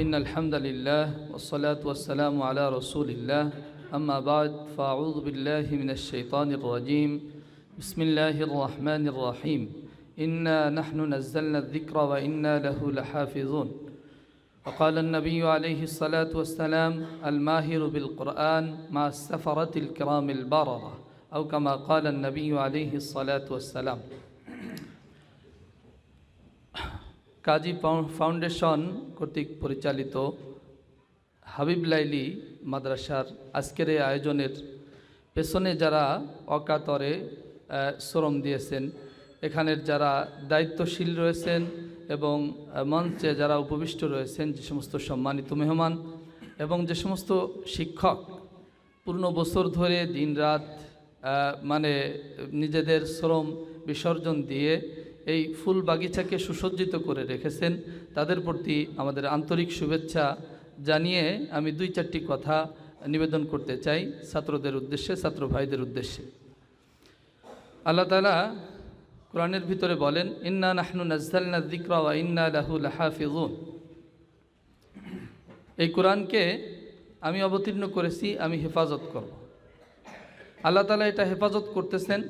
إن الحمد لله والصلاة والسلام على رسول الله. أما بعد فأعوذ بالله من الشيطان الرجيم. بسم الله الرحمن الرحيم. إنا نحن نزلنا الذكر وإنا له لحافظون. وقال النبي عليه الصلاة والسلام الماهر بالقرآن مع السفرة الكرام البررة. أو كما قال النبي عليه الصلاة والسلام. কাজী foundation কর্তৃক পরিচালিত হাবিব লাইলি মাদ্রাসার আজকের এই আয়োজনের পেছনে যারা অকাতরে শ্রম দিয়েছেন, এখানের যারা দায়িত্বশীল রয়েছেন এবং মঞ্চে যারা উপবিষ্ট রয়েছেন, যে সমস্ত সম্মানিত মেহমান এবং যে সমস্ত শিক্ষক, পূর্ণ বছর ধরে দিনরাত মানে নিজেদের শ্রম বিসর্জন দিয়ে এই ফুল বাগিচাকে সুসজ্জিত করে রেখেছেন। তাদের প্রতি আমাদের আন্তরিক শুভেচ্ছা জানিয়ে আমি দুই চারটি কথা নিবেদন করতে চাই ছাত্রদের উদ্দেশ্যে, ছাত্র ভাইদের উদ্দেশ্যে। আল্লাহ তালা কোরআনের ভিতরে বলেন, ইন্না নাহনু নাজ্জালনা যিকরা ওয়া ইন্না লাহু লাহাফিজুন এই কোরআনকে আমি অবতীর্ণ করেছি, আমি হেফাজত করব। আল্লাহ তালা এটা হেফাজত করতেছেন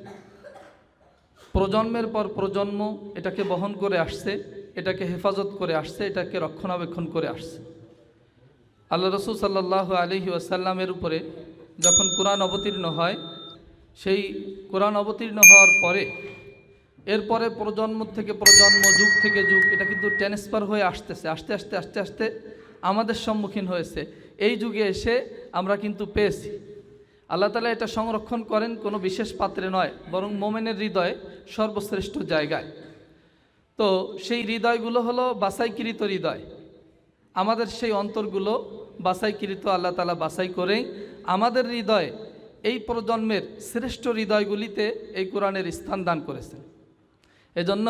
প্রজন্মের পর প্রজন্ম এটাকে বহন করে আসছে, এটাকে হেফাজত করে আসছে, এটাকে রক্ষণাবেক্ষণ করে আসছে। আল্লাহ রসুল সাল্লাহ আলহি ওয়াসাল্লামের উপরে যখন কোরআন অবতীর্ণ হয়, সেই কোরআন অবতীর্ণ হওয়ার পরে, এরপরে প্রজন্ম থেকে প্রজন্ম, যুগ থেকে যুগ, এটা কিন্তু ট্রান্সফার হয়ে আসতেছে, আস্তে আস্তে আস্তে আস্তে আমাদের সম্মুখীন হয়েছে। এই যুগে এসে আমরা কিন্তু পেয়েছি। আল্লাহ তালা এটা সংরক্ষণ করেন, কোনো বিশেষ পাত্রে নয়, বরং মোমেনের হৃদয় সর্বশ্রেষ্ঠ জায়গায়। তো সেই হৃদয়গুলো হলো বাসাইকৃত হৃদয়। আমাদের সেই অন্তরগুলো বাসাইকৃত আল্লাহ তালা বাছাই করেই আমাদের হৃদয়, এই প্রজন্মের শ্রেষ্ঠ হৃদয়গুলিতে এই কোরআনের স্থান দান করেছেন। এজন্য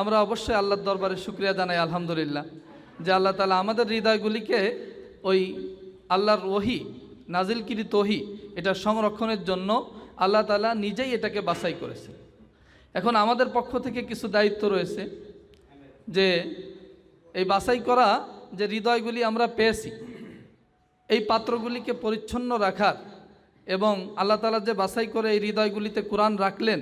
আমরা অবশ্যই আল্লাহর দরবারে শুক্রিয়া জানাই, আলহামদুলিল্লাহ, যে আল্লাহ তালা আমাদের হৃদয়গুলিকে ওই আল্লাহর ওহি, নাজিলকৃত ওহি এটা সংরক্ষণের জন্য আল্লাহ তালা নিজেই এটাকে বাছাই করেছে এখন আমাদের পক্ষ থেকে কিছু দায়িত্ব রয়েছে যে এই বাছাই করা যে হৃদয়গুলি আমরা পেয়েছি, এই পাত্রগুলিকে পরিচ্ছন্ন রাখার এবং আল্লাহ তালা যে বাছাই করে এই হৃদয়গুলিতে কোরআন রাখলেন,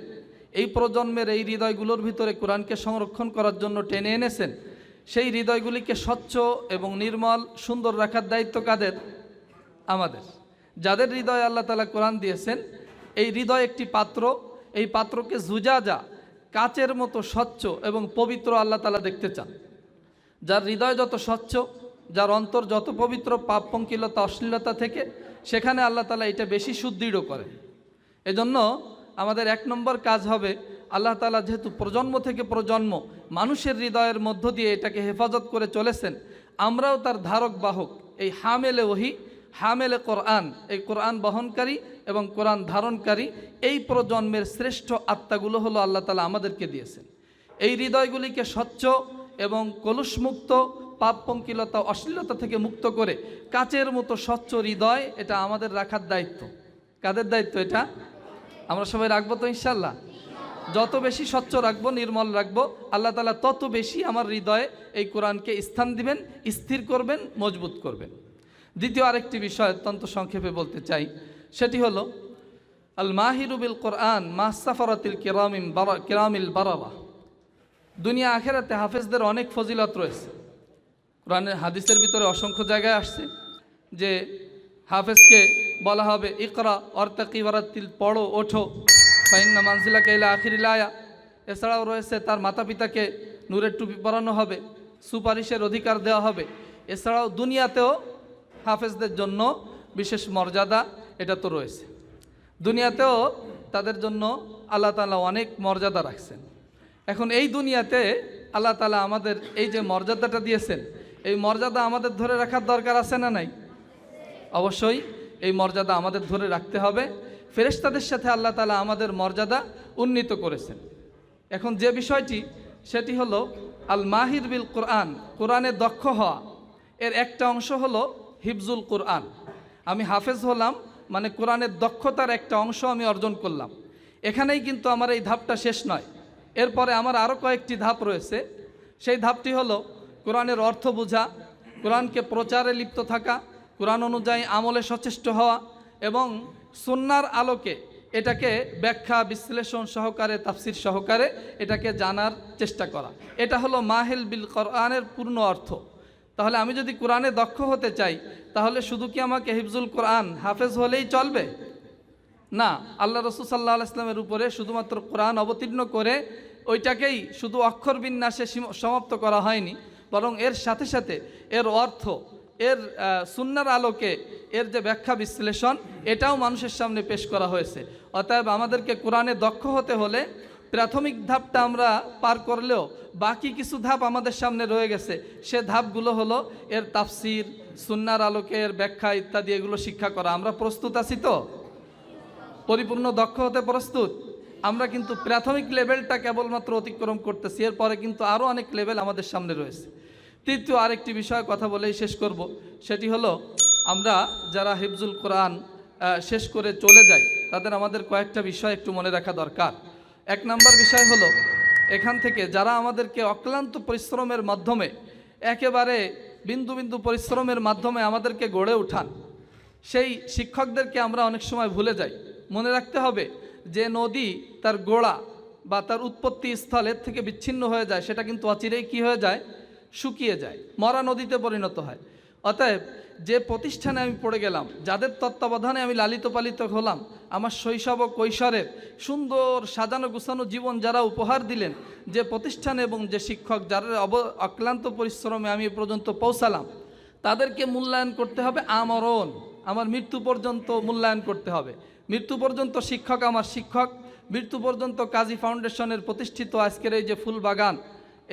এই প্রজন্মের এই হৃদয়গুলোর ভিতরে কোরআনকে সংরক্ষণ করার জন্য টেনে এনেছেন, সেই হৃদয়গুলিকে স্বচ্ছ এবং নির্মল সুন্দর রাখার দায়িত্ব কাদের? আমাদের। যাদের হৃদয় আল্লাহ তালা কোরআন দিয়েছেন, এই হৃদয় একটি পাত্র, এই পাত্রকে জুজাজা কাচের মতো স্বচ্ছ এবং পবিত্র আল্লাহ তালা দেখতে চান। যার হৃদয় যত স্বচ্ছ, যার অন্তর যত পবিত্র, পাপ পঙ্কিলতা, অশ্লীলতা থেকে, সেখানে আল্লাহ তালা এটা বেশি সুদৃঢ় করেন। এজন্য আমাদের এক নম্বর কাজ হবে, আল্লাহ তালা যেহেতু প্রজন্ম থেকে প্রজন্ম মানুষের হৃদয়ের মধ্য দিয়ে এটাকে হেফাজত করে চলেছেন, আমরাও তার ধারক বাহক, এই হামেলে ওহি হামেলে কোরআন, এই কোরআন বহনকারী এবং কোরআন ধারণকারী, এই প্রজন্মের শ্রেষ্ঠ আত্মাগুলো হলো আল্লাহ তালা আমাদেরকে দিয়েছেন। এই হৃদয়গুলিকে স্বচ্ছ এবং কলুষমুক্ত পাপ পঙ্কিলতা অশ্লীলতা থেকে মুক্ত করে কাচের মতো স্বচ্ছ হৃদয়, এটা আমাদের রাখার দায়িত্ব। কাদের দায়িত্ব এটা? আমরা সবাই রাখব তো ইনশাল্লাহ যত বেশি স্বচ্ছ রাখব, নির্মল রাখব, আল্লাহ তালা তত বেশি আমার হৃদয়ে এই কোরআনকে স্থান দিবেন, স্থির করবেন, মজবুত করবেন। দ্বিতীয় আরেকটি বিষয় অত্যন্ত সংক্ষেপে বলতে চাই। সেটি হলো আল মাহিরুবিল কোরআন মাহসাফারাতিল কেরামিম কেরামিল বারাবা দুনিয়া আখেরাতে হাফেজদের অনেক ফজিলত রয়েছে। কোরআনের হাদিসের ভিতরে অসংখ্য জায়গায় আসছে যে হাফেজকে বলা হবে, ইকরা অর্তাকি ওয়ারাতিল, পড়ো, ওঠো। ফাইন্না কেলা আখিরিলায়া এছাড়াও রয়েছে, তার মাতা পিতাকে নূরের টুপি পরানো হবে, সুপারিশের অধিকার দেওয়া হবে। এছাড়াও দুনিয়াতেও হাফেজদের জন্য বিশেষ মর্যাদা এটা তো রয়েছে। দুনিয়াতেও তাদের জন্য আল্লাহ তালা অনেক মর্যাদা রাখছেন। এখন এই দুনিয়াতে আল্লাহ তালা আমাদের এই যে মর্যাদাটা দিয়েছেন, এই মর্যাদা আমাদের ধরে রাখার দরকার আছে না নাই? অবশ্যই এই মর্যাদা আমাদের ধরে রাখতে হবে। ফেরেশতাদের সাথে আল্লাহ তালা আমাদের মর্যাদা উন্নীত করেছেন। এখন যে বিষয়টি, সেটি হলো আল মাহির বিল কোরআন, কোরআনে দক্ষ হওয়া। এর একটা অংশ হলো হিফজুল কোরআন। আমি হাফেজ হলাম মানে কোরআনের দক্ষতার একটা অংশ আমি অর্জন করলাম। এখানেই কিন্তু আমার এই ধাপটা শেষ নয়। এরপরে আমার আরও কয়েকটি ধাপ রয়েছে। সেই ধাপটি হলো কোরআনের অর্থ বোঝা, কোরআনকে প্রচারে লিপ্ত থাকা, কোরআন অনুযায়ী আমলে সচেষ্ট হওয়া এবং সুন্নার আলোকে এটাকে ব্যাখ্যা, বিশ্লেষণ সহকারে, তাফসির সহকারে এটাকে জানার চেষ্টা করা। এটা হলো মাহেল বিল কোরআনের পূর্ণ অর্থ। তাহলে আমি যদি কোরআনে দক্ষ হতে চাই, তাহলে শুধু কি আমাকে হিফজুল কোরআন হাফেজ হলেই চলবে? না, আল্লাহ রসুল সাল্লাহ ইসলামের উপরে শুধুমাত্র কোরআন অবতীর্ণ করে ওইটাকেই শুধু অক্ষর বিন্যাসে সমাপ্ত করা হয়নি, বরং এর সাথে সাথে এর অর্থ, এর সুন্নার আলোকে এর যে ব্যাখ্যা বিশ্লেষণ, এটাও মানুষের সামনে পেশ করা হয়েছে। অতএব আমাদেরকে কোরআনে দক্ষ হতে হলে প্রাথমিক ধাপটা আমরা পার করলেও বাকি কিছু ধাপ আমাদের সামনে রয়ে গেছে। সে ধাপগুলো হলো এর তাফসির, সুন্নার আলোকের ব্যাখ্যা ইত্যাদি এগুলো শিক্ষা করা। আমরা প্রস্তুত আছি তো? পরিপূর্ণ দক্ষ হতে প্রস্তুত? আমরা কিন্তু প্রাথমিক লেভেলটা কেবলমাত্র অতিক্রম করতেছি। এরপরে কিন্তু আরও অনেক লেভেল আমাদের সামনে রয়েছে। তৃতীয় আরেকটি বিষয়ে কথা বলেই শেষ করব। সেটি হলো, আমরা যারা হিফজুল কোরআন শেষ করে চলে যাই, তাদের আমাদের কয়েকটা বিষয় একটু মনে রাখা দরকার। এক নম্বর বিষয় হলো, এখান থেকে যারা আমাদেরকে অক্লান্ত পরিশ্রমের মাধ্যমে, একেবারে বিন্দু বিন্দু পরিশ্রমের মাধ্যমে আমাদেরকে গড়ে উঠান, সেই শিক্ষকদেরকে আমরা অনেক সময় ভুলে যাই। মনে রাখতে হবে যে নদী তার গোড়া বা তার উৎপত্তি স্থলের থেকে বিচ্ছিন্ন হয়ে যায়, সেটা কিন্তু অচিরেই কি হয়ে যায়? শুকিয়ে যায়, মরা নদীতে পরিণত হয়। অতএব যে প্রতিষ্ঠানে আমি পড়ে গেলাম, যাদের তত্ত্বাবধানে আমি লালিত পালিত হলাম, আমার শৈশব ও কৈশোরের সুন্দর সাজানো গুছানো জীবন যারা উপহার দিলেন, যে প্রতিষ্ঠান এবং যে শিক্ষক যারা অব অক্লান্ত পরিশ্রমে আমি এ পর্যন্ত পৌঁছালাম, তাদেরকে মূল্যায়ন করতে হবে আমরণ আমার মৃত্যু পর্যন্ত মূল্যায়ন করতে হবে। মৃত্যু পর্যন্ত শিক্ষক আমার শিক্ষক। মৃত্যু পর্যন্ত কাজী ফাউন্ডেশনের প্রতিষ্ঠিত আজকের এই যে ফুল বাগান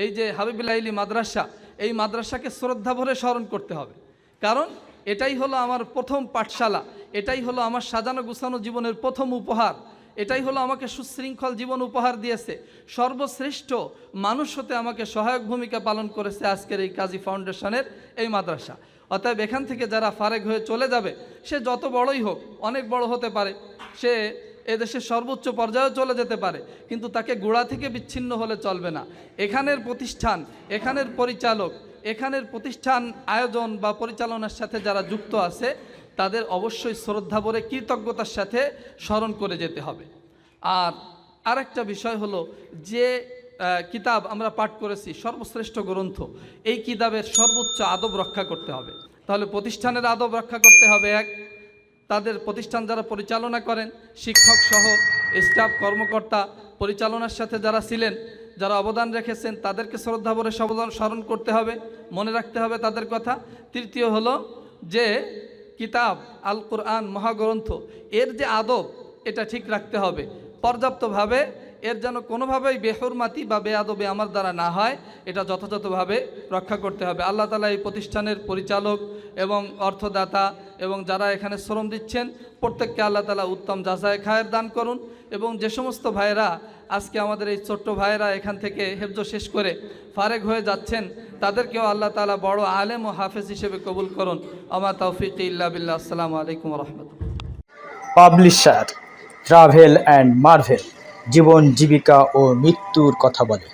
এই যে হাবিবুল্লাহিলি মাদ্রাসা, এই মাদ্রাসাকে শ্রদ্ধা ভরে স্মরণ করতে হবে। কারণ এটাই হলো আমার প্রথম পাঠশালা, এটাই হলো আমার সাজানো গুছানো জীবনের প্রথম উপহার, এটাই হলো আমাকে সুশৃঙ্খল জীবন উপহার দিয়েছে। সর্বশ্রেষ্ঠ মানুষ হতে আমাকে সহায়ক ভূমিকা পালন করেছে আজকের এই কাজী ফাউন্ডেশনের এই মাদ্রাসা। অতএব এখান থেকে যারা ফারেক হয়ে চলে যাবে, সে যত বড়ই হোক, অনেক বড় হতে পারে, সে এদেশের সর্বোচ্চ পর্যায়েও চলে যেতে পারে, কিন্তু তাকে গোড়া থেকে বিচ্ছিন্ন হলে চলবে না। এখানের প্রতিষ্ঠান, এখানের পরিচালক এখানের প্রতিষ্ঠান, আয়োজন বা পরিচালনার সাথে যারা যুক্ত আছে, তাদের অবশ্যই শ্রদ্ধা ভরে কৃতজ্ঞতার সাথে স্মরণ করে যেতে হবে। আর আরেকটা বিষয় হলো যে কিতাব আমরা পাঠ করেছি, সর্বশ্রেষ্ঠ গ্রন্থ, এই কিতাবের সর্বোচ্চ আদব রক্ষা করতে হবে। তাহলে প্রতিষ্ঠানের আদব রক্ষা করতে হবে এক, তাদের প্রতিষ্ঠান যারা পরিচালনা করেন, শিক্ষক সহ স্টাফ কর্মকর্তা পরিচালনার সাথে যারা ছিলেন যারা অবদান রেখেছেন, তাদেরকে শ্রদ্ধা ভরে সবদান স্মরণ করতে হবে, মনে রাখতে হবে তাদের কথা। তৃতীয় হল যে কিতাব আল কোরআন মহাগ্রন্থ, এর যে আদব, এটা ঠিক রাখতে হবে। পর্যাপ্তভাবে এর যেন কোনোভাবেই বেহরমাতি বা বেআদবে আমার দ্বারা না হয়, এটা যথাযথভাবে রক্ষা করতে হবে। আল্লাহ তালা এই প্রতিষ্ঠানের পরিচালক এবং অর্থদাতা এবং যারা এখানে শ্রম দিচ্ছেন, প্রত্যেককে আল্লাহ তালা উত্তম যাচাই খায়ের দান করুন এবং যে সমস্ত ভাইয়েরা আজকে আমাদের এই ছোট্ট ভাইয়েরা এখান থেকে হেফজ শেষ করে ফারেক হয়ে যাচ্ছেন, তাদেরকেও আল্লাহ তালা বড় আলেম ও হাফেজ হিসেবে কবুল করুন। আমা তৌফিক ইল্লা বিল্লাহ। আসসালামু আলাইকুম রহমতুল্লাহ। Publisher, travel and marvel. জীবন জীবিকা ও মৃত্যুর কথা বলে।